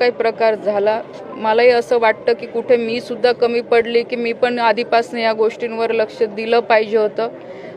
काही प्रकार झाला. मलाही असं वाटतं की कुठे मी सुद्धा कमी पडली की मी पण आधीपासून या गोष्टींवर लक्ष दिलं पाहिजे होतं.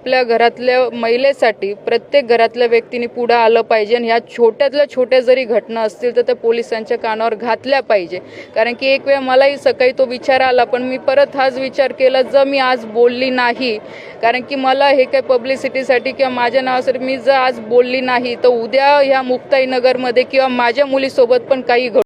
आपल्या घरातल्या महिलेसाठी प्रत्येक घरातल्या व्यक्तीने पुढं आलं पाहिजे आणि ह्या छोट्यातल्या छोट्या जरी घटना असतील तर त्या पोलिसांच्या कानावर घातल्या पाहिजे. कारण की एक वेळ मलाही सकाळी तो विचार आला पण मी परत हाच विचार केला जर मी आज बोलली नाही कारण की मला हे काही पब्लिसिटीसाठी किंवा माझ्या नावासाठी मी जर आज बोलली नाही तर उद्या ह्या मुक्ताईनगरमध्ये किंवा माझ्या मुलीसोबत पण काही घड